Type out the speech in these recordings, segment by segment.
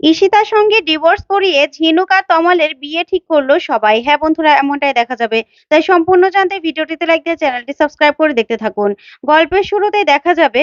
ঈশিতার সঙ্গে ডিভোর্স করিয়ে ঝিনুক আর তমালের বিয়ে ঠিক করল সবাই। হ্যাঁ বন্ধুরা, এমনটাই দেখা যাবে। তাই সম্পূর্ণ জানতে ভিডিওটিতে লাইক দিয়ে চ্যানেলটি সাবস্ক্রাইব করে দেখতে থাকুন। গল্পের শুরুতে দেখা যাবে,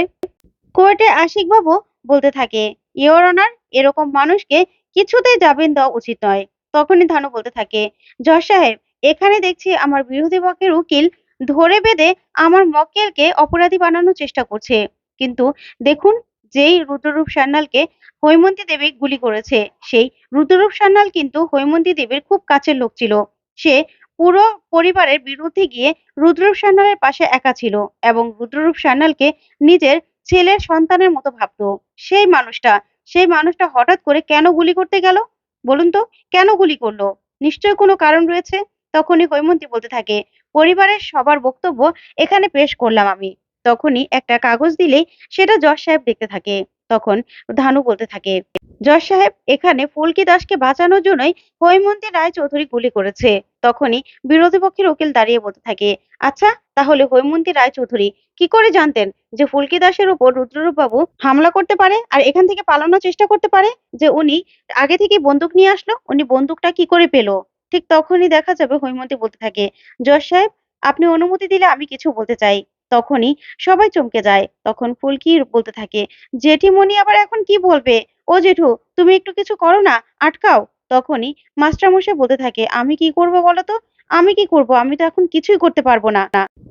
কোর্টে আশিক বাবু বলতে থাকে ইওর অনার এরকম মানুষকে কিছুতেই জামিন দেওয়া উচিত নয়। তখনই ধানু বলতে থাকে, জজ সাহেব, এখানে দেখছি আমার বিরোধী পক্ষের উকিল ধরে বেঁধে আমার মক্কেলকে অপরাধী বানানোর চেষ্টা করছে। কিন্তু দেখুন, যেই রুদ্ররূপ সান্যালকে হৈমন্তী দেবী গুলি করেছে। সেই রুদ্ররূপ সান্যাল কিন্তু হৈমন্তী দেবীর খুব কাছের লোক ছিল। সে পুরো পরিবারের বিরুদ্ধে গিয়ে রুদ্ররূপ সান্যালের পাশে একা ছিল এবং রুদ্ররূপ সান্যালকে নিজের ছেলের সন্তানের মতো ভাবতো। সেই মানুষটা সেই মানুষটা হঠাৎ করে কেন গুলি করতে গেল? বলুন তো, কেন গুলি করল? নিশ্চয়ই কোনো কারণ রয়েছে? তখনই হৈমন্তী বলতে থাকে, পরিবারের সবার বক্তব্য এখানে পেশ করলাম আমি। তখনই একটা কাগজ দিলেই সেটা জজ সাহেব দেখতে থাকে। তখন ধানু বলতে থাকে, জজ সাহেব, এখানে ফুলকি দাসকে বাঁচানোর জন্যই হৈমন্তী রায় চৌধুরী গুলি করেছে। তখনই বিরোধী পক্ষের উকিল দাঁড়িয়ে বলতে থাকে আচ্ছা তাহলে হৈমন্তী রায় চৌধুরী কি করে জানতেন যে ফুলকি দাসের উপর রুদ্ররূপ বাবু হামলা করতে পারে আর এখান থেকে পালানোর চেষ্টা করতে পারে? যে উনি আগে থেকে বন্দুক নিয়ে আসলো, উনি বন্দুকটা কি করে পেল? ঠিক তখনই দেখা যাবে হৈমন্তী বলতে থাকে, জজ সাহেব, আপনি অনুমতি দিলে আমি কিছু বলতে চাই। তখনই সবাই চমকে যায়। তখন ফুলকি বলতে থাকে, জেঠিমণি আবার এখন কি বলবে? ও জেঠু, তুমি একটু কিছু করো না, আটকাও। তখনই মাস্টারমশাই বলতে থাকে, আমি কি করব বলো তো? আমি কি করব? আমি তো এখন কিছুই করতে পারব না।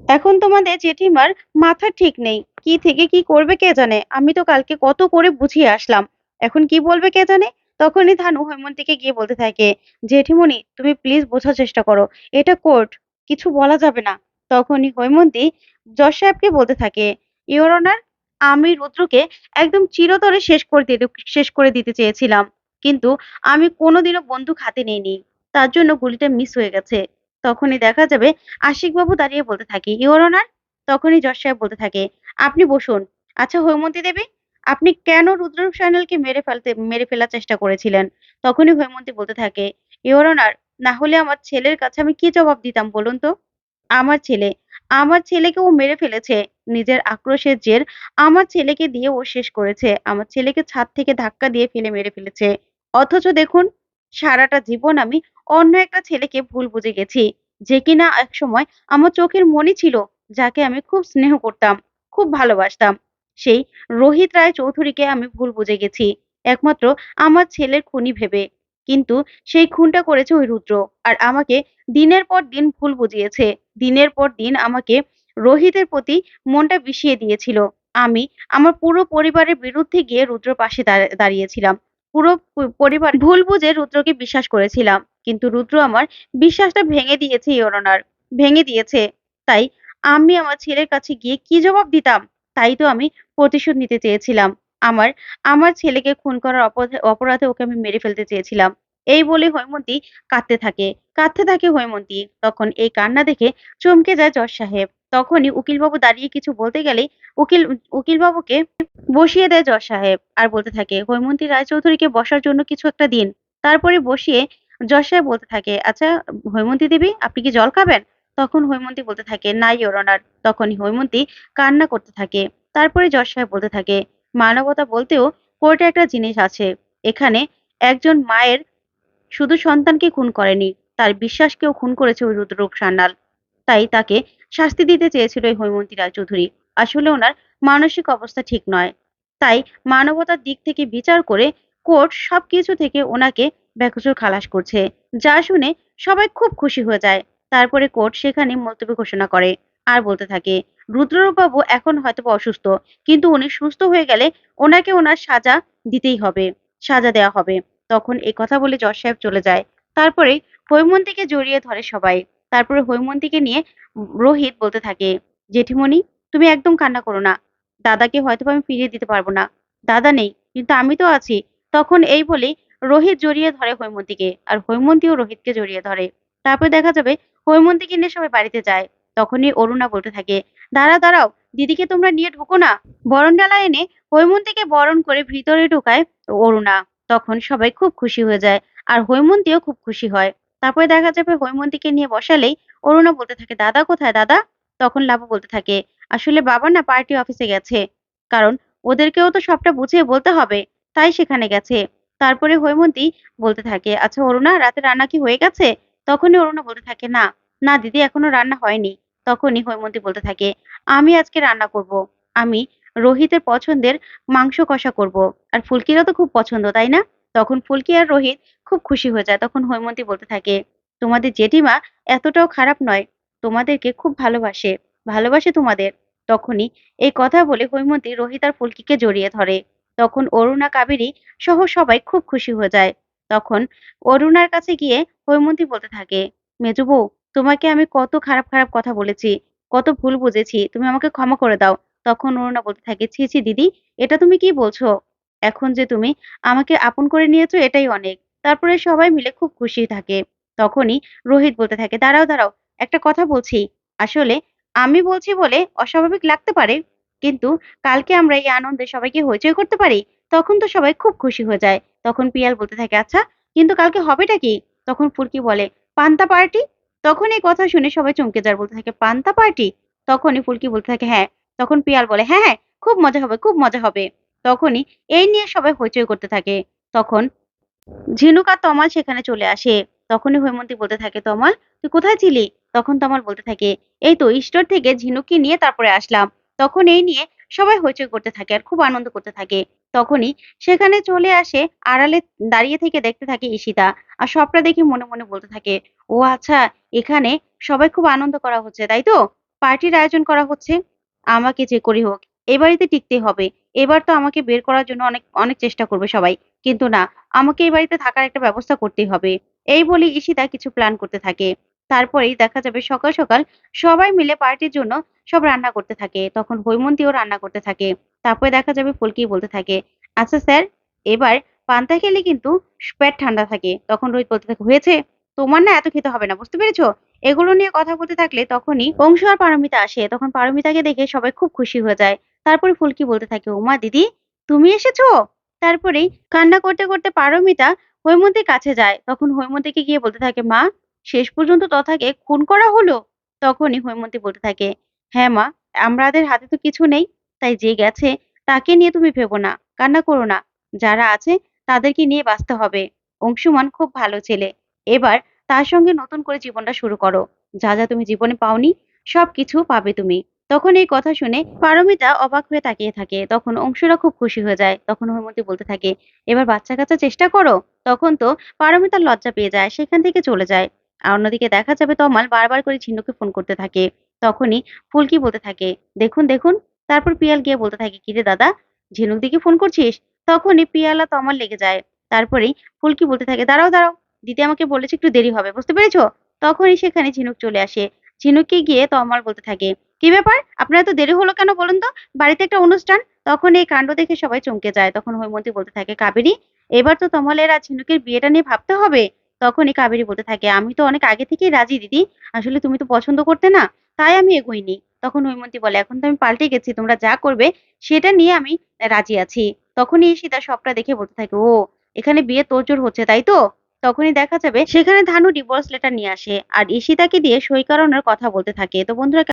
এখন তোমাদের জেঠিমার মাথা ঠিক নেই, কি থেকে কি করবে কে জানে? আমি তো কালকে কত করে বুঝিয়ে আসলাম। এখন কি বলবে কে জানে? তখনই ধানু হৈমন্তীকে গিয়ে বলতে থাকে, জেঠিমণি, তুমি প্লিজ বোঝার চেষ্টা করো। এটা কোর্ট কিছু বলা যাবে না। তখনই হৈমন্তী জজ সাহেবকে বলতে থাকে ইওর অনার আমি রুদ্রকে একদম চিরতরে শেষ করে দিতে, শেষ করে দিতে চেয়েছিলাম, কিন্তু আমি কোনোদিনও বন্দুক হাতে নিইনি, তার জন্য গুলিটা মিস হয়ে গেছে। তখনই দেখা যাবে আশিক বাবু দাঁড়িয়ে বলতে থাকে ইওর অনার তখনই জজ সাহেব বলতে থাকে, আপনি বসুন। আচ্ছা হৈমন্তী দেবী, আপনি কেন রুদ্র সান্যালকে মেরে ফেলতে, মেরে ফেলার চেষ্টা করেছিলেন? তখনই হৈমন্তী বলতে থাকে ইওর অনার না হলে আমার ছেলের কাছে আমি কি জবাব দিতাম বলুন তো? আমার ছেলে, আমার ছেলেকে ও মেরে ফেলেছে। নিজের আক্রোশের জের আমার ছেলেকে দিয়ে ও শেষ করেছে। আমার ছেলেকে ছাদ থেকে ধাক্কা দিয়ে ফেলে মেরে ফেলেছে। অথচ দেখুন, সারাটা জীবন আমি অন্য একটা ছেলেকে ভুল বুঝে গেছি, যে কিনা একসময় আমার চোখের মনি ছিল, যাকে আমি খুব স্নেহ করতাম, খুব ভালোবাসতাম। সেই রোহিত রায় চৌধুরীকে আমি ভুল বুঝে গেছি। একমাত্র আমার ছেলের খুনি ভেবে। কিন্তু সেই খুনটা করেছে ওই রুদ্র। আর আমাকে দিনের পর দিন ভুল বুঝিয়েছে। দিনের পর দিন আমাকে রোহিতের প্রতি মনটা বিষিয়ে দিয়েছিল। আমি আমার পুরো পরিবারের বিরুদ্ধে গিয়ে রুদ্র পাশে দাঁড়িয়েছিলাম। পুরো পরিবার ভুল বুঝে রুদ্রকে বিশ্বাস করেছিলাম। কিন্তু রুদ্র আমার বিশ্বাসটা ভেঙে দিয়েছে, ইয়রনার। ভেঙে দিয়েছে। তাই আমি আমার ছেলের কাছে গিয়ে কি জবাব দিতাম? তাই তো আমি প্রতিশোধ নিতে চেয়েছিলাম। আমার আমার ছেলেকে খুন করার অপরাধে ওকে আমি মেরে ফেলতে চেয়েছিলাম। এই বলে হৈমন্তী কাঁদতে থাকে। কাঁদতে থাকে হৈমন্তী। তখন এই কান্না দেখে চমকে যায় জজ সাহেব। তখনই উকিলবাবু দাঁড়িয়ে কিছু বলতে গেলেই উকিল, উকিলবাবুকে বসিয়ে দেয় জজ সাহেব আর বলতে থাকে, হৈমন্তী রায়চৌধুরীকে বসার জন্য কিছু একটা দিন। তারপরে বসিয়ে জজ সাহেব বলতে থাকে আচ্ছা হৈমন্তী দেবী, আপনি কি জল খাবেন? তখন হৈমন্তী বলতে থাকে, না অনার তখনই হৈমন্তী কান্না করতে থাকে। তারপরে জজ সাহেব বলতে থাকে মানবতা বলতেও কোর্টে একটা জিনিস আছে। এখানে একজন মায়ের শুধু সন্তানকে খুন করেনি, তার বিশ্বাসকেও খুন করেছে ওই সান্যাল। তাই তাকে শাস্তি দিতে চেয়েছিল এই হৈমন্তী রায়চৌধুরী। আসলে ওনার মানসিক অবস্থা ঠিক নয়। তাই মানবতার দিক থেকে বিচার করে কোর্ট সবকিছু থেকে ওনাকে বেকসুর খালাস করছে। যা শুনে সবাই খুব খুশি হয়ে যায়। তারপরে কোর্ট সেখানে মুলতবি ঘোষণা করে। আর বলতে থাকে রুদ্ররূপ বাবু এখন হয়তো অসুস্থ, কিন্তু উনি সুস্থ হয়ে গেলে ওনাকে ওনার সাজা দিতেই হবে, সাজা দেওয়া হবে। তখন এই কথা বলে জজ সাহেব চলে যায়। তারপরে হৈমন্তীকে জড়িয়ে ধরে সবাই। তারপরে হৈমন্তীকে নিয়ে রোহিত বলতে থাকে, জেঠিমণি, তুমি একদম কান্না করো না। দাদাকে হয়তো আমি ফিরিয়ে দিতে পারব না। দাদা নেই, কিন্তু আমি তো আছি। তখন এই বলেই রোহিত জড়িয়ে ধরে হৈমন্তীকে আর হৈমন্তীও রোহিতকে জড়িয়ে ধরে। তারপরে দেখা যাবে হৈমন্তীকে নিয়ে সবাই বাড়িতে যায়। তখনই অরুণা বলতে থাকে দাঁড়া দাঁড়াও, দিদিকে তোমরা নিয়ে ঢুকো না। বরণ ডালা এনে হৈমন্তীকে বরণ করে ভিতরে ঢুকায় অরুণা। তখন সবাই খুব খুশি হয়ে যায় আর হৈমন্তীও খুব খুশি হয়। তারপরে দেখা যাবে হৈমন্তীকে নিয়ে বসালেই অরুণা বলতে থাকে, দাদা কোথায়, দাদা? তখন লাবু বলতে থাকে, আসলে বাবা না পার্টি অফিসে গেছে। কারণ ওদেরকেও তো সবটা বুঝিয়ে বলতে হবে, তাই সেখানে গেছে। তারপরে হৈমন্তী বলতে থাকে আচ্ছা অরুণা, রাতে রান্না কি হয়ে গেছে? তখনই অরুণা বলতে থাকে, না না দিদি, এখনও রান্না হয়নি। তখনই হৈমন্তী বলতে থাকে, আমি আজকে রান্না করব। আমি রোহিতের পছন্দের মাংস কষা করব। আর ফুলকিরও তো খুব পছন্দ, তাই না? তখন ফুলকি আর রোহিত খুব খুশি হয়ে যায়। তখন হৈমন্তী বলতে থাকে, তোমাদের জেঠিমা এতটাও খারাপ নয়, তোমাদেরকে খুব ভালোবাসে ভালোবাসে তোমাদের। তখনই এই কথা বলে হৈমন্তী রোহিত আর ফুলকিকে জড়িয়ে ধরে। তখন অরুণা, কাবেরী সহ সবাই খুব খুশি হয়ে যায়। তখন অরুণার কাছে গিয়ে হৈমন্তী বলতে থাকে, মেজু তোমাকে আমি কত খারাপ খারাপ কথা বলেছি, কত ভুল বুঝেছি, তুমি আমাকে ক্ষমা করে দাও। তখন অরুণা বলতে থাকে, ছি ছি, দিদি, এটা তুমি কি বলছো? এখন যে তুমি আমাকে আপন করে নিয়েছো, এটাই অনেক। তারপরে সবাই মিলে খুব খুশি থাকে। তখনই রোহিত বলতে থাকে, দাঁড়াও দাঁড়াও, একটা কথা বলছি। আসলে আমি বলছি বলে অস্বাভাবিক লাগতে পারে, কিন্তু কালকে আমরা এই আনন্দে সবাইকে হইচই করতে পারি, তখন তো সবাই খুব খুশি হয়ে যায়। তখন পিয়াল বলতে থাকে আচ্ছা কিন্তু কালকে হবেটা কি? তখন ফুলকি বলে, পান্তা পার্টি? তখন এই কথা শুনে সবাই চমকে যায়, বলতে থাকে, পান্তা পার্টি? তখনই ফুলকি বলতে থাকে হ্যাঁ। তখন পিয়াল বলে হ্যাঁ হ্যাঁ খুব মজা হবে, খুব মজা হবে। তখনই এই নিয়ে সবাই হইচই করতে থাকে। তখন ঝিনুক আর তমাল সেখানে চলে আসে। তখনই হৈমন্তী বলতে থাকে, তমাল, তুই কোথায় ছিলি? তখন তমাল বলতে থাকে, এই তো স্টোর থেকে ঝিনুককে নিয়ে তারপরে আসলাম। তখন এই নিয়ে সবাই হইচই করতে থাকে আর খুব আনন্দ করতে থাকে। তখনই সেখানে চলে আসে আড়ালে দাঁড়িয়ে থেকে দেখতে থাকে ঈশিতা আর সবটা দেখে মনে মনে বলতে থাকে, ও আচ্ছা এখানে সবাই খুব আনন্দ করা হচ্ছে, তাই তো? পার্টির আয়োজন করা হচ্ছে। আমাকে যে করি হোক, এ বাড়িতে টিকতে হবে। এবার তো আমাকে বের করার জন্য অনেক অনেক চেষ্টা করবে সবাই। কিন্তু না, আমাকে এই বাড়িতে থাকার একটা ব্যবস্থা করতেই হবে। এই বলে ঈশিতা কিছু প্ল্যান করতে থাকে। তারপরেই দেখা যাবে সকাল সকাল সবাই মিলে পার্টির জন্য সব রান্না করতে থাকে। তখন হৈমন্তীও রান্না করতে থাকে। তারপরে দেখা যাবে ফুলকি বলতে থাকে আচ্ছা স্যার, এবার পান্তা খেলে কিন্তু পেট ঠান্ডা থাকে, তখন রোহিত বলতে থাকে, হয়েছে? তোমার না এত খেতে হবে না, বুঝতে পেরেছ? এগুলো নিয়ে কথা বলতে থাকলে তখনই অংশ আর পারমিতা আসে, তখন পারমিতাকে দেখে সবাই খুব খুশি হয়ে যায়। তারপরে ফুলকি বলতে থাকে, ওমা দিদি, তুমি এসেছ? তারপরেই কান্না করতে করতে পারমিতা হৈমন্তীর কাছে যায়, তখন হৈমন্তীকে গিয়ে বলতে থাকে, মা, শেষ পর্যন্ত তথাকে খুন করা হলো? তখনই হৈমন্তী বলতে থাকে হ্যাঁ মা, আমাদের হাতে তো কিছু নেই তাই যে গেছে তাকে নিয়ে তুমি ভেবো না, কান্না করো না। যারা আছে তাদেরকে নিয়ে বাঁচতে হবে। অংশুমান খুব ভালো ছেলে। এবার তার সঙ্গে নতুন করে জীবনটা শুরু করো। যা যা তুমি জীবনে পাওনি সবকিছু পাবে তুমি। তখন এই কথা শুনে পারমিতা অবাক হয়ে তাকিয়ে থাকে। তখন অংশুরা খুব খুশি হয়ে যায়। তখন হৈমন্তী বলতে থাকে, এবার বাচ্চা কাচ্চা চেষ্টা করো। তখন তো পারমিতার লজ্জা পেয়ে যায়, সেখান থেকে চলে যায়। আর অন্যদিকে দেখা যাবে তমাল বারবার করে ঝিনুকে ফোন করতে থাকে। তখনই ফুলকি বলতে থাকে, দেখুন দেখুন তারপর পিয়াল গিয়ে বলতে থাকে, কিরে দাদা, ঝিনুক দিকে ফোন করছিস? তখনই পিয়ালা তমাল লেগে যায়। তারপরেই ফুলকি বলতে থাকে, দাঁড়াও দাঁড়াও, দিদি আমাকে বলেছে একটু দেরি হবে, বুঝতে পেরেছ? তখনই সেখানে ঝিনুক চলে আসে। ঝিনুককে গিয়ে তমাল বলতে থাকে, কি ব্যাপার? আপনার এত দেরি হলো কেন বলুন তো? বাড়িতে একটা অনুষ্ঠান? তখন এই কাণ্ড দেখে সবাই চমকে যায়। তখন হৈমন্তী বলতে থাকে, কাবেরী, এবার তো তমালের আর ঝিনুকের বিয়েটা নিয়ে ভাবতে হবে? তখনই কাবেরী বলতে থাকে, আমি তো অনেক আগে থেকেই রাজি, দিদি। আসলে তুমি তো পছন্দ করতে না, তাই আমি এগোইনি। তখন হৈমন্তী বলে, এখন তো আমি পাল্টে গেছি, তোমরা যা করবে সেটা নিয়ে আমি রাজি আছি। তখনই সীতা সবটা দেখে বলতে থাকে, ও, এখানে বিয়ে তোরজোর হচ্ছে, তাই তো? তখনই দেখা যাবে সেখানে ধানু ডিভোর্স লেটার নিয়ে আসে, আর ঈশিতাকে দিয়ে সই করানোর কথা বলতে থাকে। তো বন্ধুরা